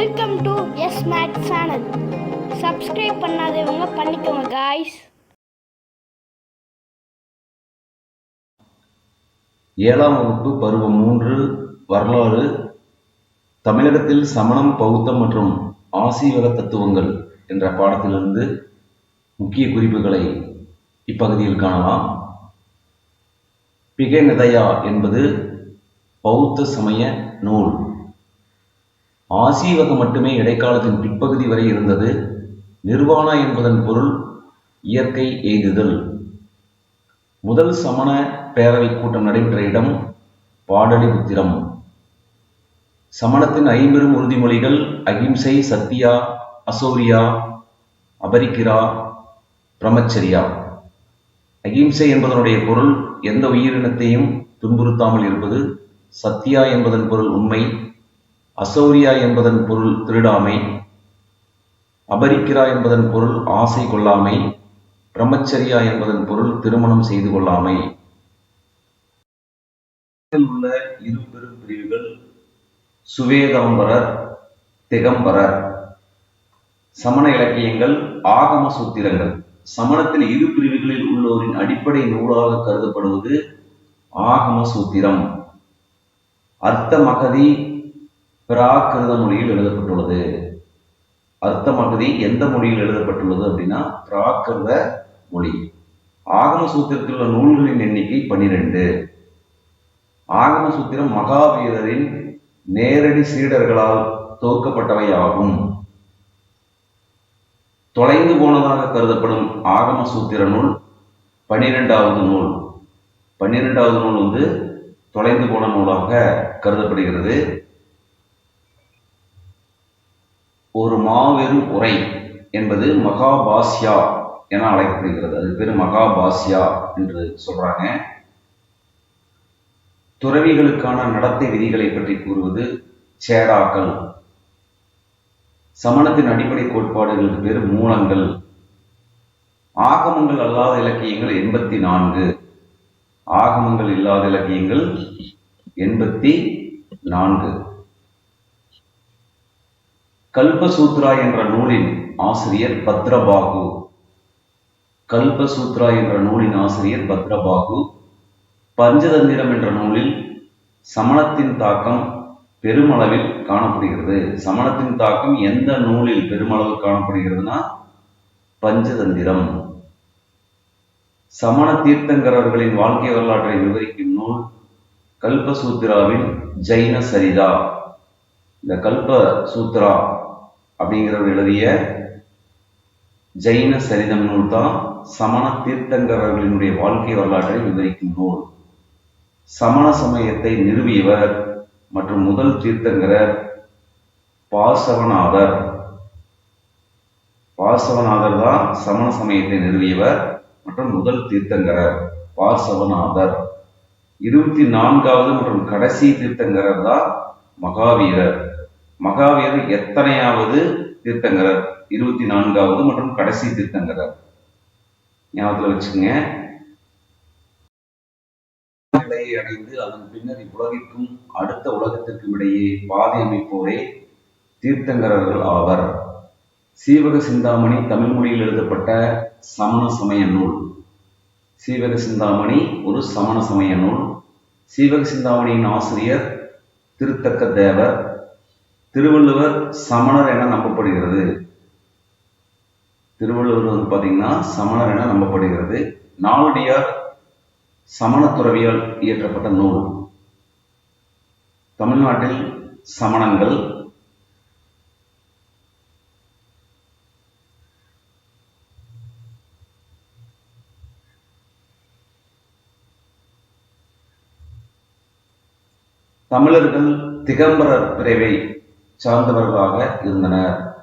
Welcome to S Mac channel subscribe பண்ணாதவங்க பண்ணிக்கோங்க guys ஏழாம் வகுப்பு பருவம் மூன்று வரலாறு. தமிழகத்தில் சமணம் பௌத்தம் மற்றும் ஆசீவக தத்துவங்கள் என்ற பாடத்திலிருந்து முக்கிய குறிப்புகளை இப்பகுதியில் காணலாம். பிகை நிதயா என்பது பௌத்த சமய நூல். ஆசீவகம் மட்டுமே இடைக்காலத்தின் பிற்பகுதி வரை இருந்தது. நிர்வாணா என்பதன் பொருள் இயற்கை எய்துதல். முதல் சமண பேரவை கூட்டம் நடைபெற்ற இடம் பாடலிபுத்திரம். சமணத்தின் ஐம்பெரும் உறுதிமொழிகள் அகிம்சை சத்தியா அசௌரியா அபரிக்கிரா பிரம்மச்சரியா. அகிம்சை என்பதனுடைய பொருள் எந்த உயிரினத்தையும் துன்புறுத்தாமல் இருப்பது சத்தியா என்பதன் பொருள் உண்மை அசௌரியா என்பதன் பொருள் திருடாமை அபரிக்கிரா என்பதன் பொருள் ஆசை கொள்ளாமை பிரம்மச்சரியா என்பதன் பொருள் திருமணம் செய்து கொள்ளாமை. உள்ள இரு பெரும் பிரிவுகள் சுவேதம்பரர் திகம்பரர். சமண இலக்கியங்கள் ஆகம சூத்திரங்கள். சமணத்தில் இரு பிரிவுகளில் உள்ளோரின் அடிப்படை நூலாக கருதப்படுவது ஆகம சூத்திரம். அர்த்த மகதி பிராகிருத மொழியில் எழுதப்பட்டுள்ளது. அர்த்தமகுதி எந்த மொழியில் எழுதப்பட்டுள்ளது அப்படின்னா பிராகிருத மொழி. ஆகம சூத்திரத்தில் உள்ள நூல்களின் எண்ணிக்கை பன்னிரெண்டு ஆகம சூத்திரம் மகாவீரரின் நேரடி சீடர்களால் தொகுக்கப்பட்டவை ஆகும் தொலைந்து போனதாக கருதப்படும் ஆகம சூத்திர நூல் பன்னிரெண்டாவது நூல். பன்னிரெண்டாவது நூல் வந்து தொலைந்து போன நூலாக கருதப்படுகிறது. ஒரு மாபெரும் உரை என்பது மகாபாஸ்யா என அழைக்கப்படுகிறது. அது பேர் மகாபாஸ்யா என்று சொல்றாங்க. துறவிகளுக்கான நடத்தை விதிகளை பற்றி கூறுவது சேடாக்கள் சமணத்தின் அடிப்படை கோட்பாடுகளுக்கு பேர் மூலங்கள். ஆகமங்கள் அல்லாத இலக்கியங்கள் எண்பத்தி நான்கு. ஆகமங்கள் இல்லாத இலக்கியங்கள் எண்பத்தி நான்கு. கல்பசூத்ரா என்ற நூலின் ஆசிரியர் பத்ரபாகு. கல்பசூத்ரா என்ற நூலின் ஆசிரியர் பத்ரபாகு. பஞ்சதந்திரம் என்ற நூலில் சமணத்தின் தாக்கம் பெருமளவில் காணப்படுகிறது. சமணத்தின் தாக்கம் எந்த நூலில் பெருமளவு காணப்படுகிறதுனா பஞ்சதந்திரம். சமண தீர்த்தங்கரவர்களின் வாழ்க்கை வரலாற்றை விவரிக்கும் நூல் கல்பசூத்ராவின் ஜைன சரிதா. இந்த கல்ப சூத்ரா அப்படிங்கிறவர் எழுதிய ஜைன சரிதம் நூல் தான் சமண தீர்த்தங்கரர்களினுடைய வாழ்க்கை வரலாற்றை விவரிக்கும் நூல். சமண சமயத்தை நிறுவியவர் மற்றும் முதல் தீர்த்தங்கரர் பாசவநாதர். பாசவநாதர் தான் சமண சமயத்தை நிறுவியவர் மற்றும் முதல் தீர்த்தங்கரர் பாசவநாதர். இருபத்தி நான்காவது மற்றும் கடைசி தீர்த்தங்கரர் தான் மகாவீரர். மகாவீரர் எத்தனையாவது தீர்த்தங்கரர்? இருபத்தி நான்காவது மற்றும் கடைசி தீர்த்தங்கரர். ஞாபகத்தில் வச்சுக்கோங்க. நிலையை அடைந்து அதன் பின்னர் இவ்வுலகிற்கும் அடுத்த உலகத்திற்கும் இடையே பாதை அமைப்போரே தீர்த்தங்கரர்கள் ஆவர். சீவக சிந்தாமணி தமிழ் மொழியில் எழுதப்பட்ட சமண சமய நூல். சீவக சிந்தாமணி ஒரு சமண சமய நூல். சீவக சிந்தாமணியின் ஆசிரியர் திருத்தக்க தேவர். திருவள்ளுவர் சமணர் என நம்பப்படுகிறது. திருவள்ளுவர் வந்து பார்த்தீங்கன்னா சமணர் என நம்பப்படுகிறது. நாளடியார் சமணத்துறவியால் இயற்றப்பட்ட நூல். தமிழ்நாட்டில் சமணங்கள். தமிழர்கள் திகம்பரர் பிரிவை சார்ந்தவர்களாக இருந்தனர்.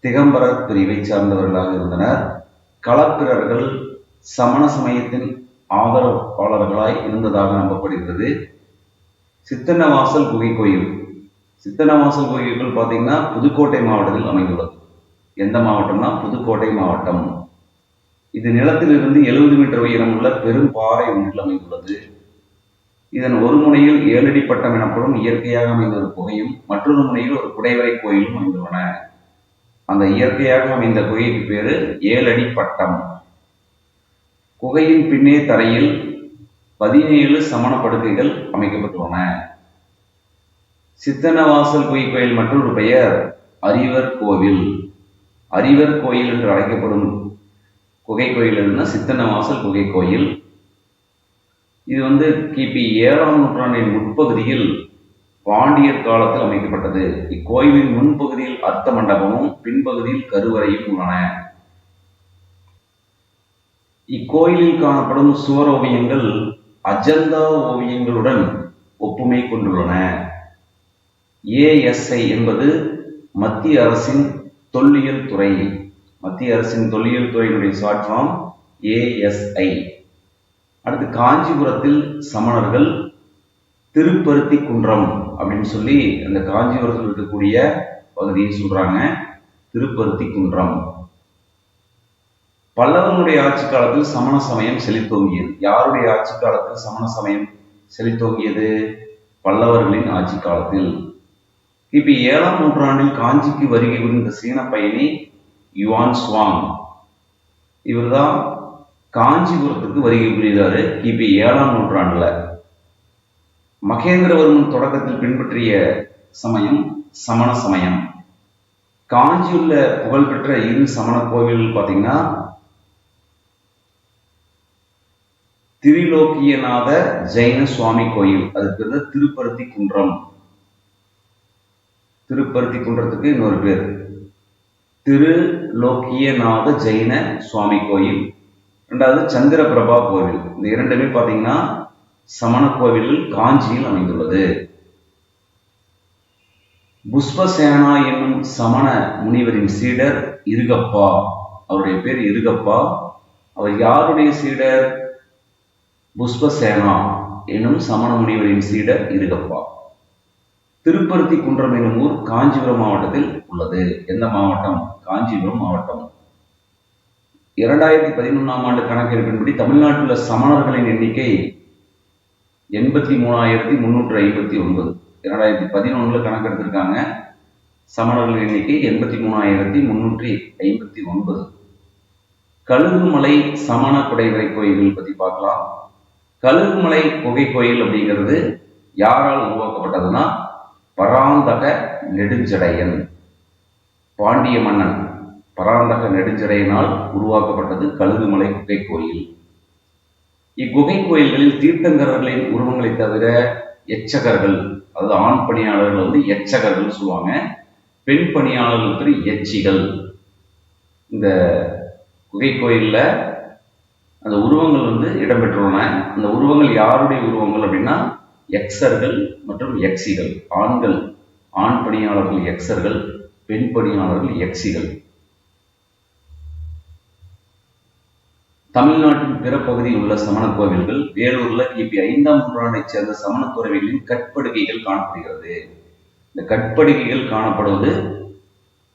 திகம்பரர் பிரிவை சார்ந்தவர்களாக இருந்தனர். களப்பிரர்கள் சமண சமயத்தின் ஆதரவாளர்களாய் இருந்ததாக நம்பப்படுகிறது. சித்தன்னவாசல் குகை கோயில். சித்தன்னவாசல் கோயில்கள் பார்த்தீங்கன்னா புதுக்கோட்டை மாவட்டத்தில் அமைந்துள்ளது. எந்த மாவட்டம்னா புதுக்கோட்டை மாவட்டம். இது நிலத்திலிருந்து எழுபது மீட்டர் உயரம் உள்ள பெரும் பாறை ஒன்றில் அமைந்துள்ளது. இதன் ஒரு முனையில் ஏழடி பட்டம் எனப்படும் இயற்கையாக அமைந்த ஒரு குகையும் மற்றொரு முனையில் ஒரு குடைவரை கோயிலும் அமைந்துள்ளன. அந்த இயற்கையாக அமைந்த குகைக்கு பேரு ஏழடி பட்டம். குகையின் பின்னே தரையில் பதினேழு சமண படுக்கைகள் அமைக்கப்பட்டுள்ளன. சித்தனவாசல் குகை கோயில் மற்றொரு பெயர் அறிவர் கோவில். அறிவர் கோயில் என்று அழைக்கப்படும் குகை கோயில் சித்தனவாசல் குகை கோயில். இது வந்து கிபி ஏழாம் நூற்றாண்டின் முற்பகுதியில் பாண்டியர் காலத்தில் அமைக்கப்பட்டது. இக்கோயிலின் முன்பகுதியில் அர்த்த மண்டபமும் பின்பகுதியில் கருவறையும் உள்ளன. இக்கோயிலில் காணப்படும் சுவரோவியங்கள் அஜந்தா ஓவியங்களுடன் ஒப்புமை கொண்டுள்ளன. ஏஎஸ்ஐ என்பது மத்திய அரசின் தொல்லியல் துறை. மத்திய அரசின் தொல்லியல் துறையினுடைய ஷார்ட் ஃபார்ம் ஏஎஸ்ஐ அடுத்து காஞ்சிபுரத்தில் சமணர்கள் திருப்பருத்தி குன்றம் அப்படின்னு சொல்லி அந்த காஞ்சிபுரத்தில் இருக்கக்கூடிய பகுதியை சொல்றாங்க. திருப்பருத்தி குன்றம். பல்லவனுடைய ஆட்சி காலத்தில் சமண சமயம் செழித்தோங்கியது. யாருடைய ஆட்சி காலத்தில் சமண சமயம் செழித்தோங்கியது? பல்லவர்களின் ஆட்சி காலத்தில். கிபி ஏழாம் நூற்றாண்டில் காஞ்சிக்கு வருகை புரிந்த சீன பயணி யுவான் சுவாங். இவர்தான் காஞ்சிபுரத்துக்கு வருகை புரிந்தார் கிபி ஏழாம் நூற்றாண்டுல. மகேந்திரவர்மன் தொடக்கத்தில் பின்பற்றிய சமயம் சமண சமயம். காஞ்சியுள்ள புகழ்பெற்ற இரு சமண கோவில்கள் பார்த்தீங்கன்னா திரிலோக்கியநாத ஜெயின சுவாமி கோயில். அதுக்கு பேர் திருப்பருத்தி குன்றம். திருப்பருத்தி குன்றத்துக்கு இன்னொரு பேர். திருலோக்கியநாத ஜெயின சுவாமி கோயில். ரெண்டாவது சந்திரபிரபா கோவில். இந்த இரண்டுமே பார்த்தீங்கன்னா சமண கோவில் காஞ்சியில் அமைந்துள்ளது. புஷ்பசேனா என்னும் சமண முனிவரின் சீடர் இருகப்பா. அவருடைய பேர் இருகப்பா. அவர் யாருடைய சீடர்? புஷ்பசேனா என்னும் சமண முனிவரின் சீடர் இருகப்பா. திருப்பருத்தி குன்றம் என்னும் ஊர் காஞ்சிபுரம் மாவட்டத்தில் உள்ளது. எந்த மாவட்டம்? காஞ்சிபுரம் மாவட்டம். இரண்டாயிரத்தி பதினொன்றாம் ஆண்டு கணக்கெடுப்பின்படி தமிழ்நாட்டில் சமணர்களின் எண்ணிக்கை எண்பத்தி மூணாயிரத்தி முந்நூற்றி ஐம்பத்தி ஒன்பது. இரண்டாயிரத்தி பதினொன்றில் கணக்கெடுத்திருக்காங்க சமணர்கள் எண்ணிக்கை எண்பத்தி மூணாயிரத்தி முன்னூற்றி ஐம்பத்தி ஒன்பது. கழுகுமலை சமண குடைவரை கோயில்கள் பத்தி பார்க்கலாம். கழுகுமலை குகை கோயில் அப்படிங்கிறது யாரால் உருவாக்கப்பட்டதுன்னா பராந்தக நெடுஞ்சடையன் பாண்டிய மன்னன். பராந்தக நெடுஞ்சடையினால் உருவாக்கப்பட்டது கழுகுமலை குகை கோயில். இக்குகை கோயில்களில் தீர்த்தங்கரர்களின் உருவங்களை தவிர எச்சகர்கள் அதாவது ஆண் பணியாளர்கள் வந்து எச்சகர்கள் சொல்லுவாங்க. பெண் பணியாளர்கள் பேர் எச்சிகள். இந்த குகை கோயிலில் அந்த உருவங்கள் வந்து இடம்பெற்றுள்ளன. அந்த உருவங்கள் யாருடைய உருவங்கள் அப்படின்னா எக்ஸர்கள் மற்றும் எக்ஸிகள் ஆண்கள் ஆண் பணியாளர்கள் எக்ஸர்கள் பெண் பணியாளர்கள் எக்ஸிகள் தமிழ்நாட்டின் பிற பகுதியில் உள்ள சமண கோவில்கள் வேலூர்ல கிபி ஐந்தாம் நூற்றாண்டைச் சேர்ந்த சமண துறவிகளின் கற்படுகைகள் காணப்படுகிறது. இந்த கற்படுகைகள் காணப்படுவது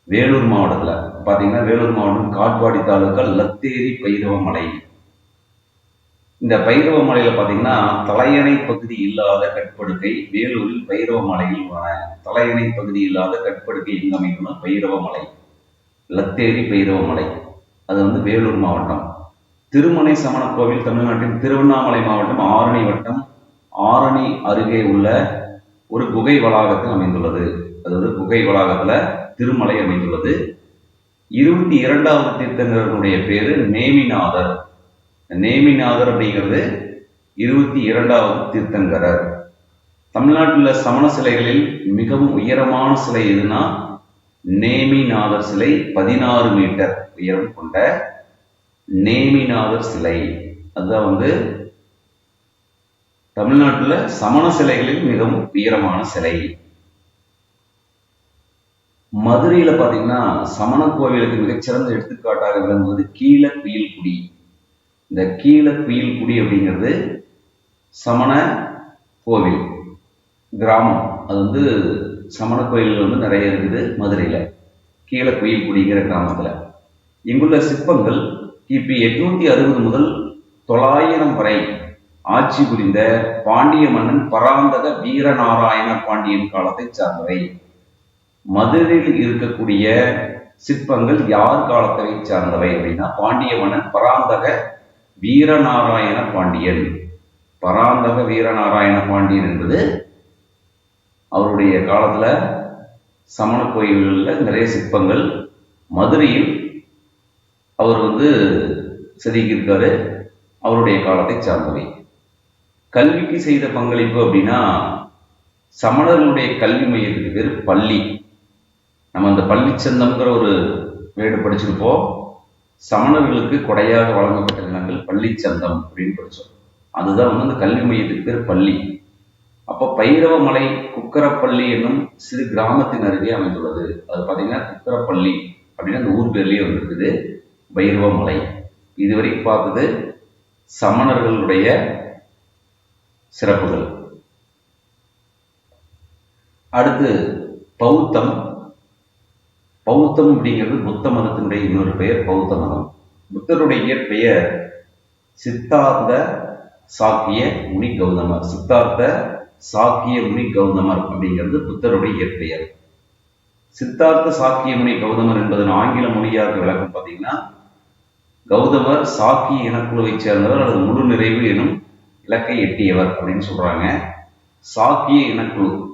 வேலூர் மாவட்டத்துல. பாத்தீங்கன்னா வேலூர் மாவட்டம் காட்பாடி தாலுக்கா லத்தேரி பைரவ மலை. இந்த பைரவ மலையில பாத்தீங்கன்னா தலையணை பகுதி இல்லாத கட்படுக்கை வேலூரில் பைரவ மலையில் உள்ளன. தலையணை பகுதி இல்லாத கட்படுக்கை எங்க அமைந்துள்ள பைரவ மலை. லத்தேரி பைரவ மலை. அது வந்து வேலூர் மாவட்டம். திருமணை சமண கோவில் தமிழ்நாட்டின் திருவண்ணாமலை மாவட்டம் ஆரணி வட்டம். ஆரணி அருகே உள்ள ஒரு குகை வளாகத்தில் அமைந்துள்ளது. அதாவது குகை வளாகத்தில் திருமலை அமைந்துள்ளது. இருபத்தி இரண்டாவது தீர்த்தங்கரனுடைய பேரு நேமிநாதர். நேமிநாதர் அப்படிங்கிறது இருபத்தி இரண்டாவது தீர்த்தங்கரர். தமிழ்நாட்டில் சமண சிலைகளில் மிகவும் உயரமான சிலை எதுனா நேமிநாதர் சிலை பதினாறு மீட்டர் உயரம் கொண்ட நேமிநாதர் சிலை. அதுதான் வந்து தமிழ்நாட்டில் சமண சிலைகளில் மிகவும் உயரமான சிலை. மதுரையில பார்த்தீங்கன்னா சமண கோவிலுக்கு மிகச்சிறந்த எடுத்துக்காட்டாக விளங்குவது கீழ குயில்குடி இந்த கீழ குயில்குடி அப்படிங்கிறது சமண கோவில் கிராமம். அது வந்து சமண கோயில்கள் வந்து நிறைய இருக்குது மதுரையில கீழ குயில்குடிங்கிற கிராமத்துல. இங்குள்ள சிற்பங்கள் கிபி எட்நூத்தி அறுபது முதல் தொள்ளாயிரம் வரை ஆட்சி புரிந்த பாண்டிய மன்னன் பராந்தக வீரநாராயண பாண்டியன் காலத்தை சார்ந்தவை. மதுரையில் இருக்கக்கூடிய சிற்பங்கள் யார் காலத்தை சார்ந்தவை அப்படின்னா பாண்டிய மன்னன் பராந்தக வீரநாராயண பாண்டியன். பராந்தக வீரநாராயண பாண்டியன் என்பது அவருடைய காலத்துல சமண கோயில்களில் நிறைய சிற்பங்கள் மதுரையில் அவர் வந்து செதுக்கியிருக்காரு அவருடைய காலத்தை சார்ந்தவை கல்விக்கு செய்த பங்களிப்பு அப்படின்னா சமணர்களுடைய கல்வி மையத்துக்கு பேர் பள்ளி. நம்ம அந்த பள்ளிச்சந்தம்ங்கிற ஒரு வேடு படிச்சிருப்போம். சமணர்களுக்கு கொடையாக வழங்கப்பட்ட நிலங்கள் பள்ளிச்சந்தம் அப்படின்னு படித்தோம் அதுதான் வந்து அந்த கல்வி மையத்துக்கு பேர் பள்ளி. அப்போ பைரவமலை குக்கரப்பள்ளி என்னும் சிறு கிராமத்தின் அருகே அமைந்துள்ளது. அது பார்த்தீங்கன்னா குக்கரப்பள்ளி அப்படின்னு அந்த ஊர் பேர்லேயே வந்திருக்குது. பைரவமலை இதுவரைக்கும் பார்த்தது சமணர்களுடைய சிறப்புகள். அடுத்து பௌத்தம். பௌத்தம் அப்படிங்கிறது புத்த மதத்தினுடைய இன்னொரு பெயர் பௌத்த மதம். புத்தருடைய இயற்பெயர் சித்தார்த்த சாக்கிய முனி கௌதமர் சித்தார்த்த சாக்கிய முனி கௌதமர் அப்படிங்கிறது புத்தருடைய இயற்பெயர். சித்தார்த்த சாக்கிய முனி கௌதமர் என்பதன் ஆங்கில மொழியாக விளக்கம் பார்த்தீங்கன்னா கௌதமர் சாக்கிய இனக்குழுவை சேர்ந்தவர் அல்லது முழு நிறைவு எனும் இலக்கை எட்டியவர் அப்படின்னு சொல்றாங்க. சாக்கிய இனக்குழு.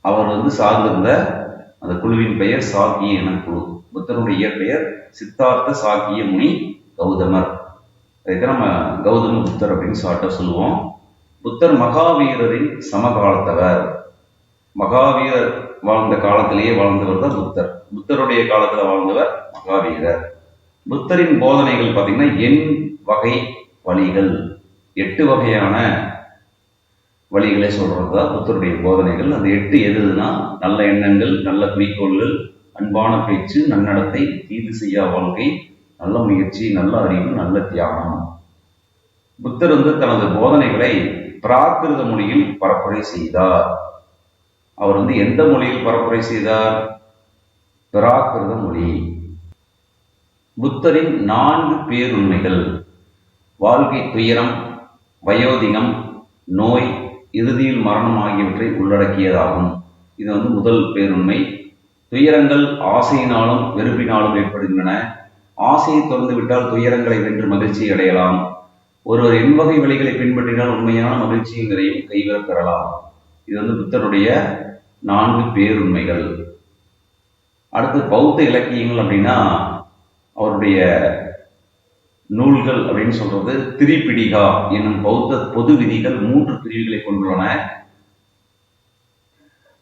அவர் வந்து சார்ந்திருந்த அந்த குழுவின் பெயர் சாக்கிய இனக்குழு. புத்தருடைய இயற்பெயர் சித்தார்த்த சாக்கிய முனி கௌதமர். இதுக்கு நம்ம கௌதம புத்தர் அப்படின்னு ஷார்ட்டா சொல்லுவோம். புத்தர் மகாவீரரின் சமகாலத்தவர். மகாவீரர் வாழ்ந்த காலத்திலேயே வாழ்ந்தவர் தான் புத்தர். புத்தருடைய காலத்துல வாழ்ந்தவர் மகாவீரர். புத்தரின் போதனைகள் பார்த்தீங்கன்னா எண் வகை வழிகள் எட்டு வகையான வழிகளை சொல்கிறது தான் புத்தருடைய போதனைகள். அந்த எட்டு எதுனா நல்ல எண்ணங்கள் நல்ல குறிக்கோள்கள் அன்பான பேச்சு நன்னடத்தை தீது செய்யா வாழ்க்கை நல்ல முயற்சி நல்ல அறிவு நல்ல தியானம். புத்தர் வந்து தனது போதனைகளை பிராகிருத மொழியில் பரப்புரை செய்தார். அவர் வந்து எந்த மொழியில் பரப்புரை செய்தார்? பிராகிருத மொழி. புத்தரின் நான்கு பேருண்மைகள். வாழ்க்கை துயரம் வயோதிகம் நோய் இறுதியில் மரணம் ஆகியவற்றை உள்ளடக்கியதாகும். இது வந்து முதல் பேருண்மை. துயரங்கள் ஆசையினாலும் வெறுப்பினாலும் ஏற்படுகின்றன. ஆசையை திறந்து விட்டால் துயரங்களை வென்று மகிழ்ச்சி அடையலாம். ஒருவர் எண்பகை வழிகளை பின்பற்றினால் உண்மையான மகிழ்ச்சியும் நிறையும் கைவர பெறலாம். இது வந்து புத்தருடைய நான்கு பேருண்மைகள். அடுத்து பௌத்த இலக்கியங்கள் அப்படின்னா அவருடைய நூல்கள் அப்படின்னு சொல்றது திரிபிடிகா என்னும் பௌத்த பொது விதிகள் மூன்று பிரிவுகளை கொண்டுள்ளன.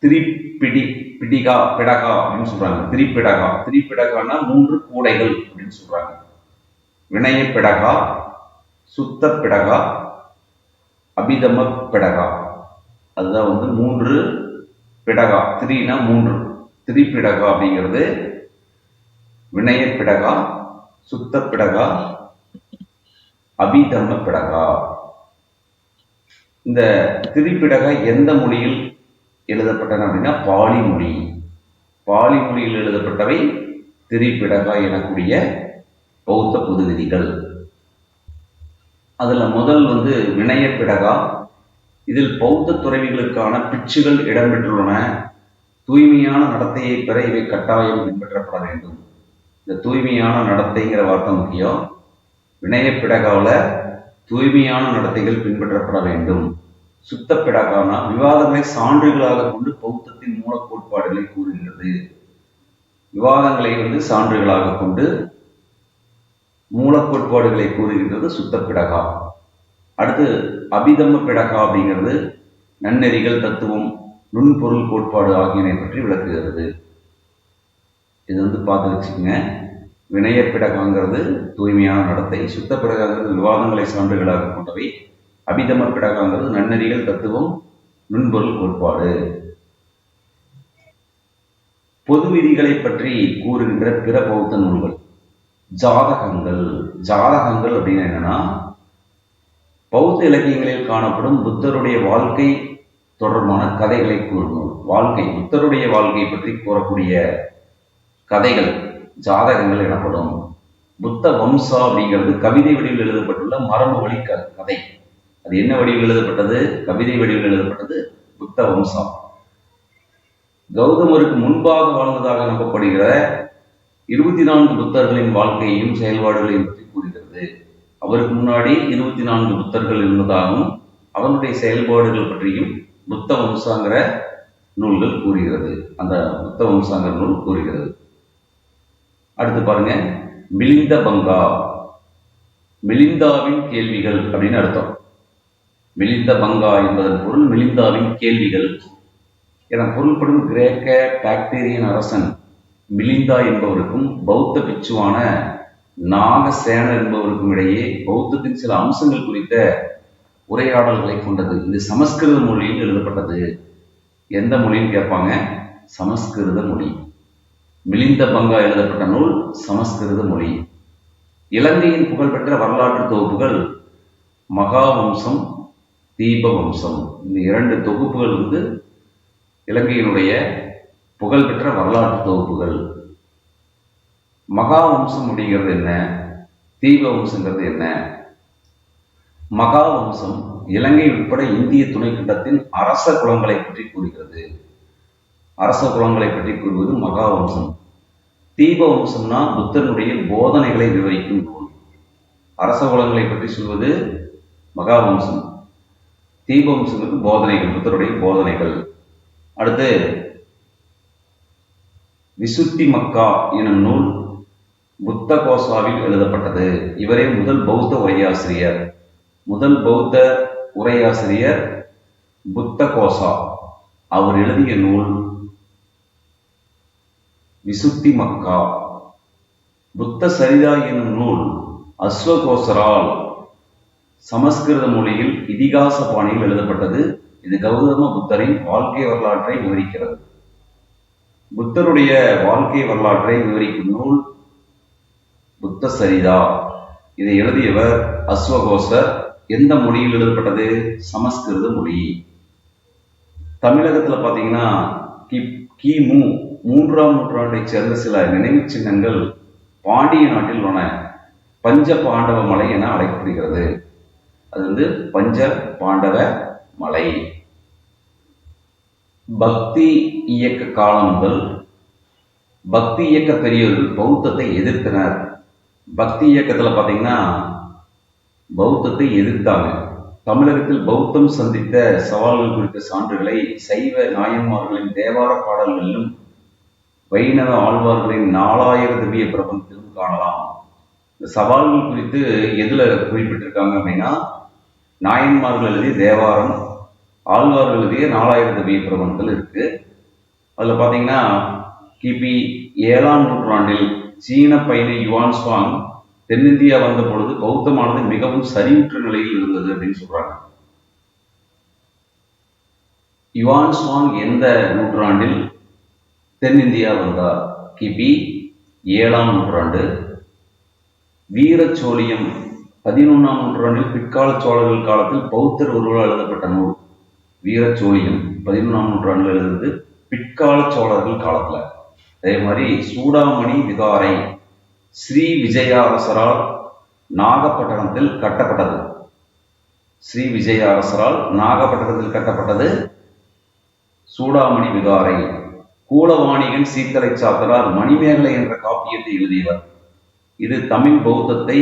திரிபிடி பிடிகா பிடகா அப்படின்னு சொல்றாங்க. திரிபிடகா. திரிபிடகானா மூன்று கூடைகள் அப்படின்னு சொல்றாங்க. வினய பிடகா சுத்த பிடகா அபிதம பிடகா. அதுதான் வந்து மூன்று பிடகா. திரினா மூன்று. திரிபிடகா அப்படிங்கிறது வினய பிடகா சுத்த பிடகா அபிதம்ம பிடகா. இந்த திரிப்பிடகா எந்த மொழியில் எழுதப்பட்டன அப்படின்னா பாலி மொழி பாலி மொழியில் எழுதப்பட்டவை திரிப்பிடகா எனக்கூடிய பௌத்த பொது விதிகள் அதுல முதல் வந்து வினய பிடகா. இதில் பௌத்த துறவிகளுக்கான பிச்சுகள் இடம்பெற்றுள்ளன. தூய்மையான நடத்தையை பெற இவை கட்டாயம் பின்பற்றப்பட வேண்டும். இந்த தூய்மையான நடத்தைங்கிற வார்த்தை முக்கியம். வினய பிடகாவில் தூய்மையான நடத்தைகள் பின்பற்றப்பட வேண்டும். சுத்த பிடகானா விவாதங்களை சான்றுகளாக கொண்டு பௌத்தத்தின் மூல கோட்பாடுகளை கூறுகின்றது விவாதங்களை வந்து சான்றுகளாக கொண்டு மூல கோட்பாடுகளை கூறுகின்றது சுத்த பிடகா. அடுத்து அபிதம்ம பிடகா அப்படிங்கிறது நன்னெறிகள் தத்துவம் நுண்பொருள் கோட்பாடு ஆகியனை பற்றி விளக்குகிறது. இது வந்து பார்த்து வச்சுக்கோங்க. வினயப்பிடகங்கிறது தூய்மையான நடத்தை. சுத்தப்பிடகங்கிறது விவாதங்களை சான்றுகளாக கொண்டவை. அபிதம பிடகாங்கிறது நன்னெறிகள் தத்துவம் நுண்பொருள் கோட்பாடு. பொது விதிகளை பற்றி கூறுகின்ற பிற பௌத்த நூல்கள். ஜாதகங்கள். ஜாதகங்கள் அப்படின்னு என்னன்னா பௌத்த இலக்கியங்களில் காணப்படும் புத்தருடைய வாழ்க்கை தொடர்பான கதைகளை கூறும் வாழ்க்கை. புத்தருடைய வாழ்க்கை பற்றி கூறக்கூடிய கதைகள் ஜாதகங்கள் எனப்படும். புத்த வம்சா அப்படிங்கிறது கவிதை வடிவில் எழுதப்பட்டுள்ள மரபு வழி க கதை. அது என்ன வடிவில் எழுதப்பட்டது? கவிதை வடிவில் எழுதப்பட்டது புத்த வம்சம். கௌதமருக்கு முன்பாக வாழ்ந்ததாக நம்பப்படுகிற இருபத்தி நான்கு புத்தர்களின் வாழ்க்கையையும் செயல்பாடுகளையும் பற்றி கூறுகிறது. அவருக்கு முன்னாடி இருபத்தி நான்கு புத்தர்கள் இருந்ததாகவும் அவனுடைய செயல்பாடுகள் பற்றியும் புத்த வம்சாங்கிற நூல்கள் கூறுகிறது. அந்த புத்த வம்சாங்கிற நூல் கூறுகிறது. அடுத்து பாருங்க மிலிந்த பங்கா. மிலிந்தாவின் கேள்விகள் அப்படின்னு அர்த்தம். மிலிந்த பங்கா என்பதன் பொருள் மிலிந்தாவின் கேள்விகள். என பொருள்படும் கிரேக்க பாக்டீரியன் அரசன் மிலிந்தா என்பவருக்கும் பௌத்த பிச்சுவான நாகசேன என்பவருக்கும் இடையே பௌத்தத்தின் சில அம்சங்கள் குறித்த உரையாடல்களை கொண்டது. இது சமஸ்கிருத மொழியில் எழுதப்பட்டது. எந்த மொழின்னு கேட்பாங்க? சமஸ்கிருத மொழி. மிலிந்த பங்கா எழுதப்பட்ட நூல் சமஸ்கிருத மொழி. இலங்கையின் புகழ்பெற்ற வரலாற்று தொகுப்புகள் மகாவம்சம் தீபவம்சம். இந்த இரண்டு தொகுப்புகள் வந்து இலங்கையினுடைய புகழ்பெற்ற வரலாற்று தொகுப்புகள். மகாவம்சம் அப்படிங்கிறது என்ன? தீபவம்சங்கிறது என்ன? மகாவம்சம் இலங்கை உட்பட இந்திய துணைக்கண்டத்தின் அரச குலங்களை பற்றி கூறுகிறது. அரச குலங்களை பற்றி கூறுவது மகாவம்சம் தீபவம்சம்னா புத்தனுடைய போதனைகளை விவரிக்கும் நூல். அரச குலங்களை பற்றி சொல்வது மகாவம்சம் தீபவம்சங்களுக்கு போதனைகள் புத்தருடைய போதனைகள். அடுத்து விசுத்தி மக்கா எனும் நூல் புத்த கோசாவில் எழுதப்பட்டது. இவரே முதல் பௌத்த உரையாசிரியர். முதல் பௌத்த உரையாசிரியர் புத்த கோசா. அவர் எழுதிய நூல் விசுத்தி மக்கா. புத்த சரிதா எனும் நூல் அஸ்வகோசரால் சமஸ்கிருத மொழியில் இதிகாச பாணியில் எழுதப்பட்டது. இது கௌதம புத்தரின் வாழ்க்கை வரலாற்றை விவரிக்கிறது. புத்தருடைய வாழ்க்கை வரலாற்றை விவரிக்கும் நூல் புத்த சரிதா. இதை எழுதியவர் அஸ்வகோசர். எந்த மொழியில் எழுதப்பட்டது? சமஸ்கிருத மொழி. தமிழகத்துல பாத்தீங்கன்னா கி கிமு மூன்றாம் நூற்றாண்டைச் சேர்ந்த சில நினைவுச் சின்னங்கள் பாண்டிய நாட்டில் உள்ளன பஞ்ச பாண்டவ மலை என அழைக்கப்படுகிறது. அது வந்து பஞ்ச பாண்டவ மலை. பக்தி இயக்க காலம் முதல் பக்தி இயக்க பெரியவர்கள் பௌத்தத்தை எதிர்த்தனர். பக்தி இயக்கத்தில் பார்த்தீங்கன்னா பௌத்தத்தை எதிர்த்தாங்க. தமிழகத்தில் பௌத்தம் சந்தித்த சவால்கள் குறித்த சான்றுகளை சைவ நாயன்மார்களின் தேவார பாடல்களிலும் வைணவ ஆழ்வார்களின் நாலாயிர திவ்ய பிரபந்தத்திலும் காணலாம். இந்த சவால்கள் குறித்து எதுல குறிப்பிட்டிருக்காங்க அப்படின்னா நாயன்மார்கள் எழுதிய தேவாரம் ஆழ்வார்கள் எழுதிய நாலாயிரம் திவ்ய பிரபந்தங்கள் இருக்கு. அதுல பாத்தீங்கன்னா கிபி ஏழாம் நூற்றாண்டில் சீன பயணி யுவான் சுவாங் தென்னிந்தியா வந்த பொழுது பௌத்தமானது மிகவும் சரிவுற்ற நிலையில் இருந்தது அப்படின்னு சொல்றாங்க. யுவான் சுவாங் எந்த நூற்றாண்டில் தென்னிந்தியா வந்தார்? கிபி ஏழாம் நூற்றாண்டு. வீரச்சோழியம் பதினொன்றாம் நூற்றாண்டில் பிற்கால சோழர்கள் காலத்தில் பௌத்தர் ஒருவரால் எழுதப்பட்ட நூல். வீரச்சோழியம் பதினொன்றாம் நூற்றாண்டில் எழுதுறது பிற்கால சோழர்கள் காலத்துல. அதே மாதிரி சூடாமணி விகாரை ஸ்ரீ விஜய அரசரால் நாகப்பட்டினத்தில் கட்டப்பட்டது. ஸ்ரீ விஜய அரசரால் நாகப்பட்டினத்தில் கட்டப்பட்டது. சூடாமணி விகாரை. கூலவாணியின் சீத்தரை சாத்தரார் மணிமேகலை என்ற காப்பியத்தை எழுதியவர். இது தமிழ் பௌத்தத்தை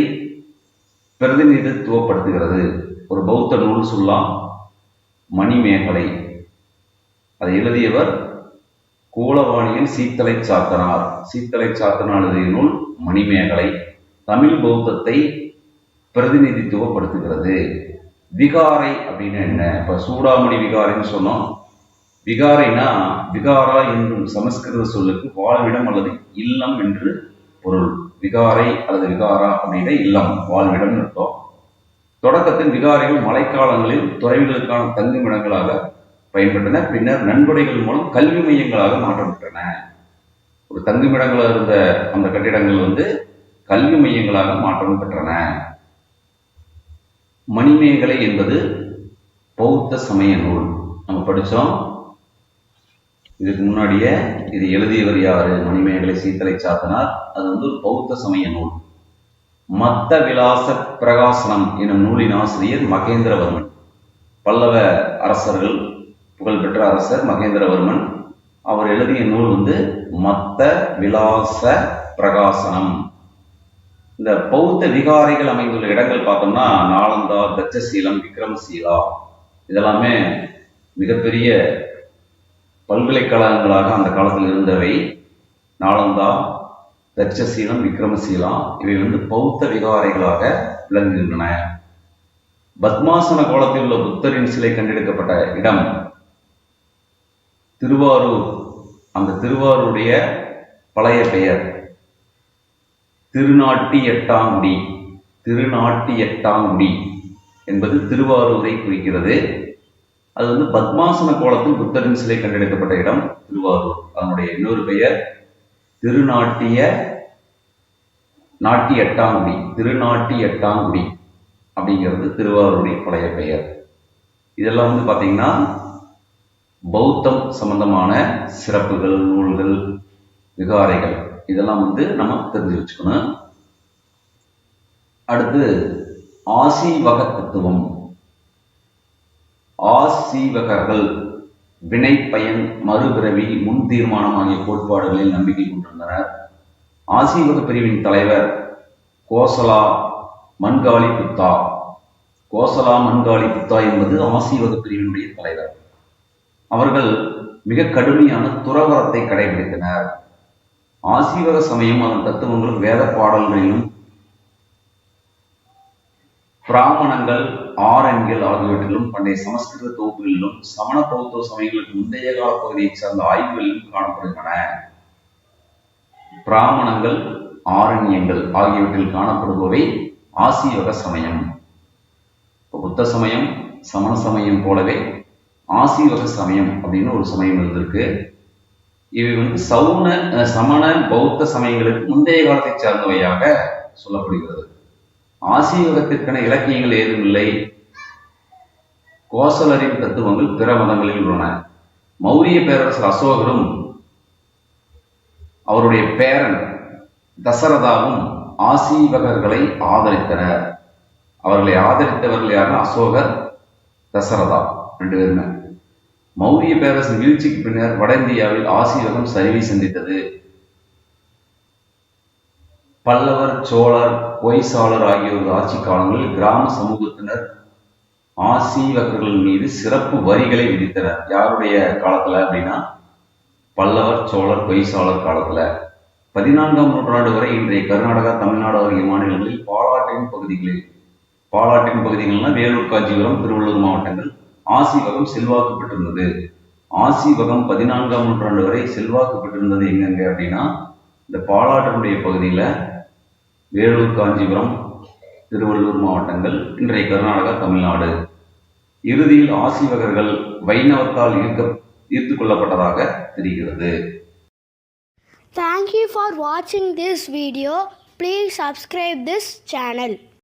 பிரதிநிதித்துவப்படுத்துகிறது. ஒரு பௌத்த நூல் சொல்லலாம் மணிமேகலை. அதை எழுதியவர் கோலவாணியின் சீத்தலை சாத்தனார். சீத்தலை சாத்தனார் எழுதிய நூல் மணிமேகலை. தமிழ் பௌத்தத்தை பிரதிநிதித்துவப்படுத்துகிறது. விகாரை அப்படின்னு என்ன? இப்போ சூடாமணி விகாரைன்னு சொன்னோம். விகாரைனா விகாரா என்றும் சமஸ்கிருத சொல்லுக்கு வாழ்விடம் அல்லது இல்லம் என்று பொருள். விகாரை அல்லது விகாரா அப்படின்னா இல்லம் வாழ்விடம் இருக்கும் தொடக்கத்தில் விகாரைகள் மழைக்காலங்களில் துறைவிகளுக்கான தங்குமிடங்களாக பயன்பட்டன. பின்னர் நன்கொடைகள் மூலம் கல்வி மையங்களாக மாற்றப்பட்டன. ஒரு தங்குமிடங்களாக இருந்த அந்த கட்டிடங்கள் வந்து கல்வி மையங்களாக மாற்றம் பெற்றன. மணிமேகலை என்பது பௌத்த சமய நூல். நம்ம படிச்சோம். இதுக்கு முன்னாடியே இது எழுதியவர் யாரு? மணிமேகலை சீத்தலை சாத்தனார். அது வந்து ஒரு பௌத்த சமய நூல். மத்த விலாச பிரகாசனம் எனும் நூலின் ஆசிரியர் மகேந்திரவர்மன். பல்லவ அரசர்கள் புகழ்பெற்ற அரசர் மகேந்திரவர்மன் அவர் எழுதிய நூல் வந்து மத்த விலாச பிரகாசனம். இந்த பௌத்த விகாரைகள் அமைந்துள்ள இடங்கள் பார்த்தோம்னா நாலந்தா தட்சசீலம் விக்ரமசீலா இதெல்லாமே மிகப்பெரிய பல்கலைக்கழகங்களாக அந்த காலத்தில் இருந்தவை. நாலந்தா தட்சசீலம் விக்ரமசீலா இவை வந்து பௌத்த விகாரைகளாக விளங்குகின்றன. பத்மாசன கோலத்தில் உள்ள புத்தரின் சிலை கண்டெடுக்கப்பட்ட இடம் திருவாரூர் அந்த திருவாரூருடைய பழைய பெயர். திருநாட்டி எட்டாங்குடி திருநாட்டி எட்டாங்குடி என்பது திருவாரூரை குறிக்கிறது. அது வந்து பத்மாசன கோலத்தில் புத்தரின் சிலை கண்டெடுக்கப்பட்ட இடம் திருவாரூர். அதனுடைய இன்னொரு பெயர் திருநாட்டிய நாட்டி எட்டாங்குடி திருநாட்டி எட்டாங்குடி அப்படிங்கிறது திருவாரூருடைய பழைய பெயர். இதெல்லாம் வந்து பார்த்தீங்கன்னா பௌத்தம் சம்பந்தமான சிறப்புகள் நூல்கள் விகாரைகள். இதெல்லாம் வந்து நம்ம தெரிஞ்சு வச்சுக்கணும் அடுத்து ஆசீவக தத்துவம் ஆசீவகர்கள் வினை பயன் மறுபிறவி முன் தீர்மானம் ஆகிய கோட்பாடுகளில் நம்பிக்கை கொண்டிருந்தனர். ஆசீவக பிரிவின் தலைவர் கோசலா மன்காளி புத்தா. கோசலா மன்காளி புத்தா என்பது ஆசீவக பிரிவினுடைய தலைவர். அவர்கள் மிக கடுமையான துறவரத்தை கடைபிடித்தனர். ஆசீவக சமயம் அதன் தத்துவங்கள் வேத பாடல்களிலும் பிராமணங்கள் ஆரண்கள் ஆகியவற்றிலும் பண்டைய சமஸ்கிருத தொகுப்புகளிலும் சமண பௌத்த சமயங்களுக்கு முந்தைய கால பகுதியைச் சார்ந்த ஆய்வுகளிலும் காணப்படுகின்றன. பிராமணங்கள் ஆரண்யங்கள் ஆகியவற்றில் காணப்படுபவை ஆசீவக சமயம். புத்த சமயம் சமண சமயம் போலவே ஆசீவக சமயம் அப்படின்னு ஒரு சமயம் இருந்திருக்கு. இவை வந்து சவுன அஹ், சமண பௌத்த சமயங்களுக்கு முந்தைய காலத்தை சார்ந்தவையாக சொல்லப்படுகிறது. ஆசீவகத்திற்கான இலக்கியங்கள் ஏதும் இல்லை. கோசலரின் தத்துவங்கள் பிற மதங்களில் உள்ளன. மௌரிய பேரரசர் அசோகரும் அவருடைய பேரன் தசரதாவும் ஆசீவகர்களை ஆதரித்தனர். அவர்களை ஆதரித்தவர்கள் யாருன்னா அசோகர் தசரதா ரெண்டு பேருமே. மௌரிய பேரரசின் வீழ்ச்சிக்கு பின்னர் வட இந்தியாவில் ஆசீவகம் சரிவை சந்தித்தது. பல்லவர் சோழர் பொய்சாளர் ஆகியோரது ஆட்சி காலங்களில் கிராம சமூகத்தினர் ஆசீவகர்கள் மீது சிறப்பு வரிகளை விதித்தனர். யாருடைய காலத்துல அப்படின்னா பல்லவர் சோழர் பொய்சாளர் காலத்துல. பதினான்காம் நூற்றாண்டு வரை இன்றைய கர்நாடகா தமிழ்நாடு ஆகிய மாநிலங்களில் பாலாற்றின் பகுதிகளில் பாலாற்றின் பகுதிகள்னா வேலூர் காஞ்சிபுரம் திருவள்ளூர் மாவட்டங்கள் ஆசிவகம் செல்வாக்கு பெற்றிருந்தது ஆசிவகம் பதினான்காம் நூற்றாண்டு வரை செல்வாக்கு பெற்றிருந்தது எங்கெங்க அப்படின்னா இந்த பாலாற்றனுடைய பகுதியில் வேலூர் காஞ்சிபுரம் திருவள்ளூர் மாவட்டங்கள் இன்றைய கர்நாடகா தமிழ்நாடு இறுதியில் ஆசிவகர்கள் வைணவத்தால் ஈர்க்க ஈர்த்து கொள்ளப்பட்டதாக தெரிகிறது Thank you for watching this video. Please subscribe this channel.